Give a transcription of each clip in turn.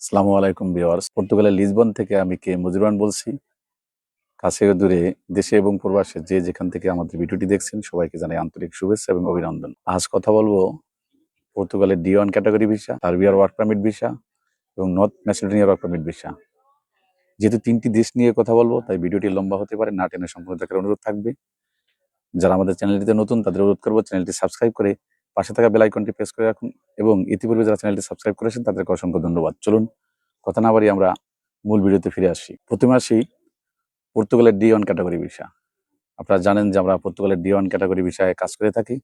আসসালামু আলাইকুম ভিওয়ার্স পর্তুগালের লিসবন থেকে আমি কে মজিরান বলছি। কাছে দূরে দেশে এবং প্রবাসে যে যেখান থেকে আমাদের ভিডিওটি দেখছেন, সবাইকে জানাই আন্তরিক শুভেচ্ছা এবং অভিনন্দন। আজ কথা বলব পর্তুগালের ডি ওয়ান ক্যাটাগরি ভিসা, সার্বিয়ার ওয়ার্ক পারমিট ভিসা এবং নর্থ ম্যাসিডোনিয়ার ওয়ার্ক পারমিট ভিসা। যেহেতু তিনটি দেশ নিয়ে কথা বলব, তাই ভিডিওটি লম্বা হতে পারে, না টেনে সম্পূর্ণ দেখার অনুরোধ থাকবে। যারা আমাদের চ্যানেলটিতে নতুন, তাদের অনুরোধ করব চ্যানেলটি সাবস্ক্রাইব করে পাশে থাকা বেল আইকনটি প্রেস করে রাখুন এবং ইতিপূর্বে যারা চ্যানেলটি সাবস্ক্রাইব করেছেন, তাদেরকে অসংখ্য ধন্যবাদ। চলুন, কথা না বাড়ি আমরা মূল ভিডিওতে ফিরে আসি। প্রথমে আসি পর্তুগালের ডি ওয়ান ক্যাটাগরি ভিসা আপনারা জানেন যে আমরা পর্তুগালের ডি ওয়ান ক্যাটাগরি ভিসায় কাজ করে থাকি।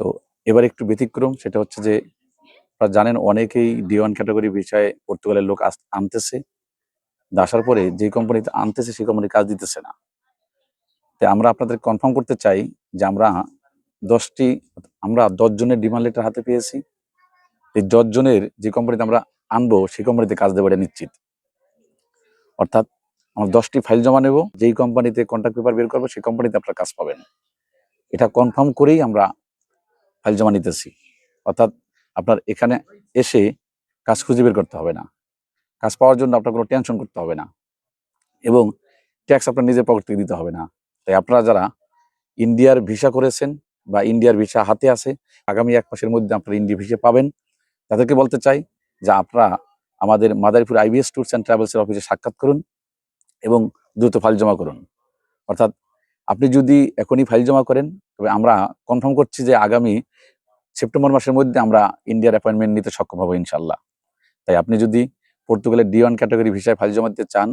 তো এবার একটু ব্যতিক্রম, সেটা হচ্ছে যে আপনারা জানেন অনেকেই ডি ওয়ান ক্যাটাগরি ভিসায় পর্তুগালের লোক আনতেছে। আসার পরে যে কোম্পানিতে আনতেছে, সেই কোম্পানি কাজ দিতেছে না। তাই আমরা আপনাদের কনফার্ম করতে চাই যে আমরা দশটি, আমরা দশ জনের ডিমান্ড লেটার হাতে পেয়েছি। এই দশ জনের যে কোম্পানিতে আমরা আনব, সেই কোম্পানিতে কাজ দেবো এটা নিশ্চিত। অর্থাৎ আমরা দশটি ফাইল জমা নেব, যেই কোম্পানিতে কন্ট্যাক্ট পেপার বের করব, সেই কোম্পানিতে আপনারা কাজ পাবেন। এটা কনফার্ম করেই আমরা ফাইল জমা নিতেছি। অর্থাৎ আপনার এখানে এসে কাজ খুঁজে বের করতে হবে না। কাজ পাওয়ার জন্য আপনার কোনো টেনশন করতে হবে না। এবং ট্যাক্স আপনার নিজের পকেট থেকে দিতে হবে না। তাই আপনারা যারা ইন্ডিয়ার ভিসা করেছেন বা ইন্ডিয়ার ভিসা হাতে আছে, আগামী এক মাসের মধ্যে আপনারা ইন্ডিয়া ভিসা পাবেন। তাদেরকে বলতে চাই যে আপনারা আমাদের মাদারীপুর আইবিএস ট্যুরস অ্যান্ড ট্রাভেলসের অফিসে সাক্ষাৎ করুন এবং দ্রুত ফাইল জমা করুন। অর্থাৎ আপনি যদি এখনই ফাইল জমা করেন, তবে আমরা কনফার্ম করছি যে আগামী সেপ্টেম্বর মাসের মধ্যে আমরা ইন্ডিয়ার অ্যাপয়েন্টমেন্ট নিতে সক্ষম হব ইনশাল্লাহ তাই আপনি যদি পর্তুগালের ডি ওয়ান ক্যাটাগরি ভিসায় ফাইল জমা দিতে চান,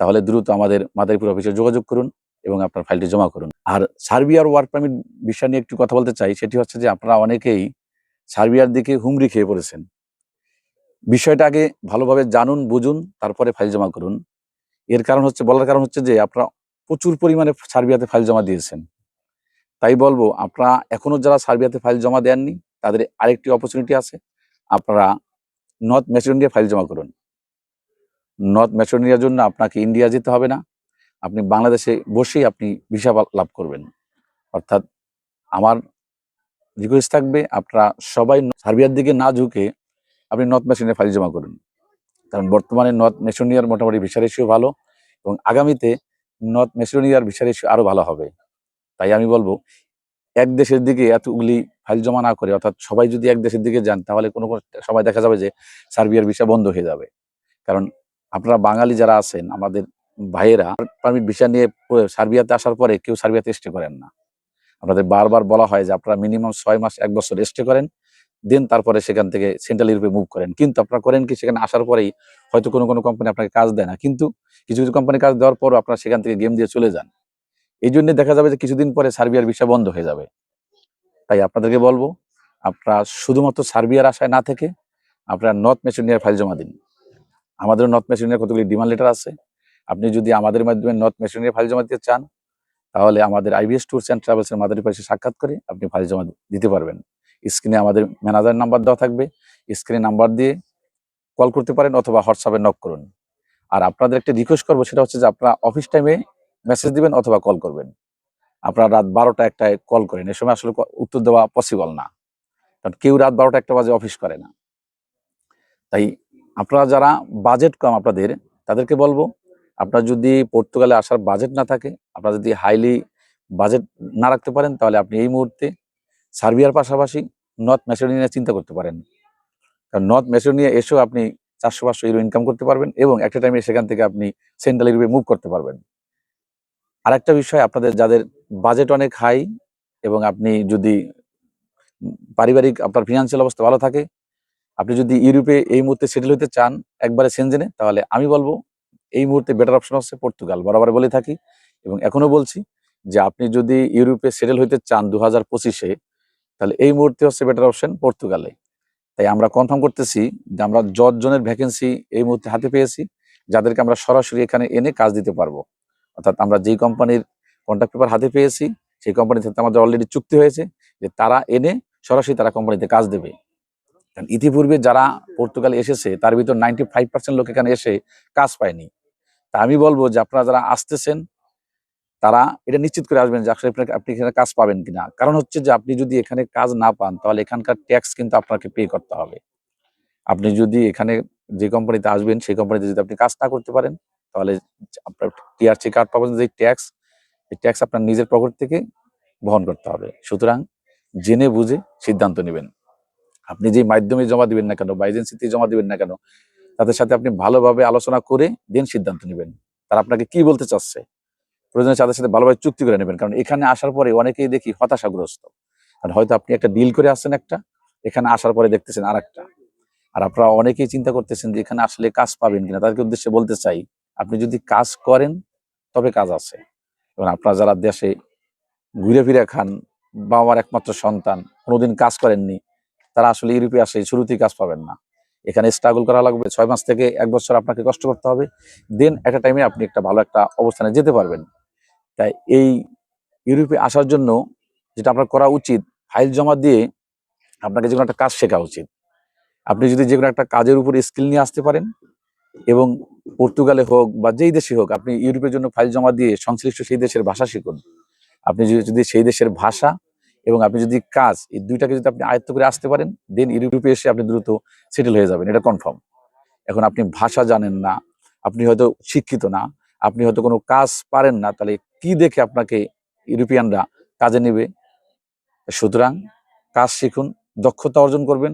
তাহলে দ্রুত আমাদের মাদারীপুর অফিসে যোগাযোগ করুন। এবং আপনার ফাইলটি জমা করুন। আর সার্বিয়ার ওয়ার্ক পারমিট বিষয় নিয়ে একটু কথা বলতে চাই, সেটি হচ্ছে যে আপনারা অনেকেই সার্বিয়ার দিকে হুমড়ি খেয়ে পড়েছেন। বিষয়টা আগে ভালোভাবে জানুন, বুঝুন, তারপরে ফাইল জমা করুন। এর কারণ হচ্ছে, বলার কারণ হচ্ছে যে আপনারা প্রচুর পরিমাণে সার্বিয়াতে ফাইল জমা দিয়েছেন। তাই বলব, আপনারা এখনও যারা সার্বিয়াতে ফাইল জমা দেননি, তাদের আরেকটি অপরচুনিটি আছে। আপনারা নর্থ ম্যাসিডোনিয়া ফাইল জমা করুন। নর্থ ম্যাসিডোনিয়ার জন্য আপনাকে ইন্ডিয়া যেতে হবে না। আপনি বাংলাদেশে বসেই আপনি ভিসা লাভ করবেন। অর্থাৎ আমার রিকোয়েস্ট থাকবে আপনারা সবাই সার্বিয়ার দিকে না ঝুঁকে আপনি নর্থ ম্যাসিডোনিয়া ফাইল জমা করুন। কারণ বর্তমানে নর্থ ম্যাসিডোনিয়ার মোটামুটি ভিসা রেশিও ভালো এবং আগামীতে নর্থ ম্যাসিডোনিয়ার ভিসা রেশিও আরও ভালো হবে। তাই আমি বলব, এক দেশের দিকে এতগুলি ফাইল জমা না করে, অর্থাৎ সবাই যদি এক দেশের দিকে যান, তাহলে কোনো কোনো সময় দেখা যাবে যে সার্বিয়ার ভিসা বন্ধ হয়ে যাবে। কারণ আপনারা বাঙালি যারা আছেন, আমাদের ভাইয়েরা, পারমিট ভিসা নিয়ে সার্বিয়াতে আসার পরে কেউ সার্বিয়াতে স্টে করেন না। আপনাদের বারবার বলা হয় যে আপনারা মিনিমাম ছয় মাস, এক বছর স্টে করেন, দেন তারপরে সেখান থেকে সেন্ট্রাল ইউরোপে মুভ করেন। কিন্তু আপনারা করেন কি, সেখানে আসার পরেই হয়তো কোনো কোনো কোম্পানি আপনাকে কাজ দেয় না। কিন্তু কিছু কিছু কোম্পানি কাজ দেওয়ার পরও আপনারা সেখান থেকে গেম দিয়ে চলে যান। এই জন্য দেখা যাবে যে কিছুদিন পরে সার্বিয়ার ভিসা বন্ধ হয়ে যাবে। তাই আপনাদেরকে বলব, আপনারা শুধুমাত্র সার্বিয়ার আশায় না থেকে আপনারা নর্থ মেসিডোনিয়ার ফাইল জমা দিন। আমাদের নর্থ মেসিডোনিয়ার কতগুলি ডিমান্ড লেটার আছে আপনি যদি আমাদের মাধ্যমে নর্থ মেসিডোনিয়ার ফাইল জমা দিতে চান, তাহলে আমাদের আইবিএস ট্যুরস অ্যান্ড ট্রাভেলসের মাদারীপুর এসে সাক্ষাৎ করে আপনি ফাইল জমা দিতে পারবেন। স্ক্রিনে আমাদের ম্যানেজার নাম্বার দেওয়া থাকবে। স্ক্রিনে নাম্বার দিয়ে কল করতে পারেন অথবা হোয়াটসঅ্যাপে নক করুন। আর আপনাদের একটা রিকোয়েস্ট করব, সেটা হচ্ছে যে আপনারা অফিস টাইমে মেসেজ দিবেন অথবা কল করবেন। আপনারা রাত বারোটা একটায় কল করেন। এ সময় আসলে উত্তর দেওয়া পসিবল না। কারণ কেউ রাত বারোটা একটা বাজে অফিস করে না। তাই আপনারা যারা বাজেট কম আপনাদের, তাদেরকে বলব আপনার যদি পর্তুগালে আসার বাজেট না থাকে, আপনার যদি হাইলি বাজেট না রাখতে পারেন, তাহলে আপনি এই মুহূর্তে সার্বিয়ার পাশাপাশি নর্থ ম্যাসিডোনিয়া চিন্তা করতে পারেন। কারণ নর্থ ম্যাসিডোনিয়া এসেও আপনি চারশো পাঁচশো ইউরো ইনকাম করতে পারবেন এবং একটা টাইমে সেখান থেকে আপনি সেন্ট্রাল ইউরোপে মুভ করতে পারবেন। আর একটা বিষয়, আপনাদের যাদের বাজেট অনেক হাই এবং আপনি যদি পারিবারিক আপনার ফিনান্সিয়াল অবস্থা ভালো থাকে, আপনি যদি ইউরোপে এই মুহূর্তে সেটেল হতে চান, একবারে সেনজেনে তাহলে আমি বলব এই মুহূর্তে বেটার অপশন হচ্ছে পর্তুগাল, বরাবর বলে থাকি এবং এখনও বলছি যে আপনি যদি ইউরোপে সেটেল হতে চান দু হাজার পঁচিশে, তাহলে এই মুহূর্তে হচ্ছে বেটার অপশন পর্তুগালে। তাই আমরা কনফার্ম করতেছি যে আমরা জনের ভ্যাকেন্সি এই মুহূর্তে হাতে পেয়েছি, যাদেরকে আমরা সরাসরি এখানে এনে কাজ দিতে পারব। অর্থাৎ আমরা যেই কোম্পানির কন্ট্যাক্ট পেপার হাতে পেয়েছি, সেই কোম্পানির সাথে আমাদের অলরেডি চুক্তি হয়েছে যে তারা এনে সরাসরি তারা কোম্পানিতে কাজ দেবে। কারণ ইতিপূর্বে যারা পর্তুগালে এসেছে, তার ভিতর নাইনটি ফাইভ পার্সেন্ট লোক এখানে এসে কাজ পায়নি। তা আমি বলব যে আপনারা যারা আসতেছেন, তারা এটা নিশ্চিত করে আসবেন যে আসলে আপনি এখানে কাজ পাবেন কিনা। কারণ হচ্ছে যে আপনি যদি এখানে কাজ না পান, তাহলে এখানকার ট্যাক্স কিন্তু আপনাকে পে করতে হবে। আপনি যদি এখানে যে কোম্পানিতে আসবেন, সেই কোম্পানিতে যদি আপনি কাজ না করতে পারেন, তাহলে আপনার টিআরসি কার্ড পাবেন যে ট্যাক্স এই ট্যাক্স আপনার নিজের পকেট থেকে বহন করতে হবে। সুতরাং জেনে বুঝে সিদ্ধান্ত নেবেন। আপনি যে মাধ্যমে জমা দিবেন না কেন, বা এজেন্সিতে জমা দিবেন না কেন তাদের সাথে আপনি ভালোভাবে আলোচনা করে দেন সিদ্ধান্ত নেবেন। তারা আপনাকে কি বলতে চাচ্ছে? প্রয়োজনে তাদের সাথে ভালোভাবে চুক্তি করে নেবেন। কারণ এখানে আসার পরে অনেকেই দেখি হতাশাগ্রস্ত। কারণ হয়তো আপনি একটা ডিল করে আসছেন একটা, এখানে আসার পরে দেখতেছেন আর একটা আর আপনারা অনেকেই চিন্তা করতেছেন যে এখানে আসলে কাজ পাবেন কিনা। তাদেরকে উদ্দেশ্যে বলতে চাই, আপনি যদি কাজ করেন, তবে কাজ আছে। এবং আপনারা যারা দেশে ঘুরে ফিরে খান বাবা একমাত্র সন্তান, কোনোদিন কাজ করেননি, তারা আসলে ইউরোপে আসে, শুরুতেই কাজ পাবেন না। এখানে স্ট্রাগল করা লাগবে। ছয় মাস থেকে এক বছর আপনাকে কষ্ট করতে হবে। দেন একটা টাইমে আপনি একটা ভালো একটা অবস্থানে যেতে পারবেন। তাই এই ইউরোপে আসার জন্য যেটা আপনার করা উচিত ফাইল জমা দিয়ে আপনাকে যে কোনো একটা কাজ শেখা উচিত। আপনি যদি যে কোনো একটা কাজের উপর স্কিল নিয়ে আসতে পারেন এবং পর্তুগালে হোক বা যেই দেশে হোক, আপনি ইউরোপের জন্য ফাইল জমা দিয়ে সংশ্লিষ্ট সেই দেশের ভাষা শিখুন। আপনি যদি- যদি সেই দেশের ভাষা এবং আপনি যদি কাজ, এই দুইটাকে যদি আপনি আয়ত্ত করে আসতে পারেন দেন ইউরোপে এসে আপনি দ্রুত সেটেল হয়ে যাবেন, এটা কনফার্ম এখন আপনি ভাষা জানেন না, আপনি হয়তো শিক্ষিত না, আপনি হয়তো কোনো কাজ পারেন না, তাহলে কি দেখে আপনাকে ইউরোপিয়ানরা কাজে নেবে? সুতরাং কাজ শিখুন, দক্ষতা অর্জন করবেন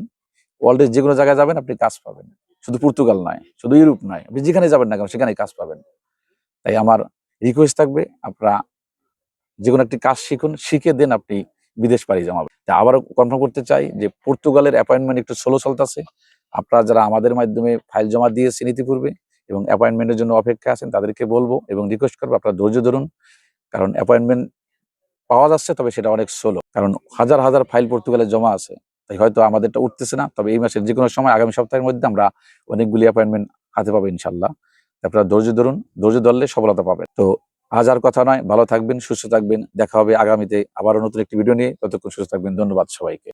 ওয়ার্ল্ডের যে কোনো জায়গায় যাবেন, আপনি কাজ পাবেন। শুধু পর্তুগাল নয়, শুধু ইউরোপ নয়, আপনি যেখানে যাবেন না কেন সেখানে কাজ পাবেন। তাই আমার রিকোয়েস্ট থাকবে, আপনারা যে কোনো একটি কাজ শিখুন, শিখে দেন আপনি বিদেশ পাড়ি জমাবেন তা আবারও কনফার্ম করতে চাই যে পর্তুগালের অ্যাপয়েন্টমেন্ট একটু স্লো চলতেছে। আপনারা যারা আমাদের মাধ্যমে ফাইল জমা দিয়েছেন ইতিপূর্বে এবং অ্যাপয়েন্টমেন্টের জন্য অপেক্ষা আছেন, তাদেরকে বলব এবং রিকোয়েস্ট করব, আপনারা ধৈর্য ধরুন। কারণ অ্যাপয়েন্টমেন্ট পাওয়া যাচ্ছে, তবে সেটা অনেক স্লো কারণ হাজার হাজার ফাইল পর্তুগালে জমা আছে। তাই হয়তো আমাদেরটা উঠতেছে না, তবে এই মাসের যে কোনো সময়, আগামী সপ্তাহের মধ্যে আমরা অনেকগুলি অ্যাপয়েন্টমেন্ট হাতে পাবো ইনশাল্লাহ। আপনারা ধৈর্য ধরুন, ধৈর্য ধরলে সফলতা পাবেন। তো আজ আর কথা নয়। ভালো থাকবেন, সুস্থ থাকবেন। দেখা হবে আগামীতে আবারও নতুন একটি ভিডিও নিয়ে। ততক্ষণ সুস্থ থাকবেন। ধন্যবাদ সবাইকে।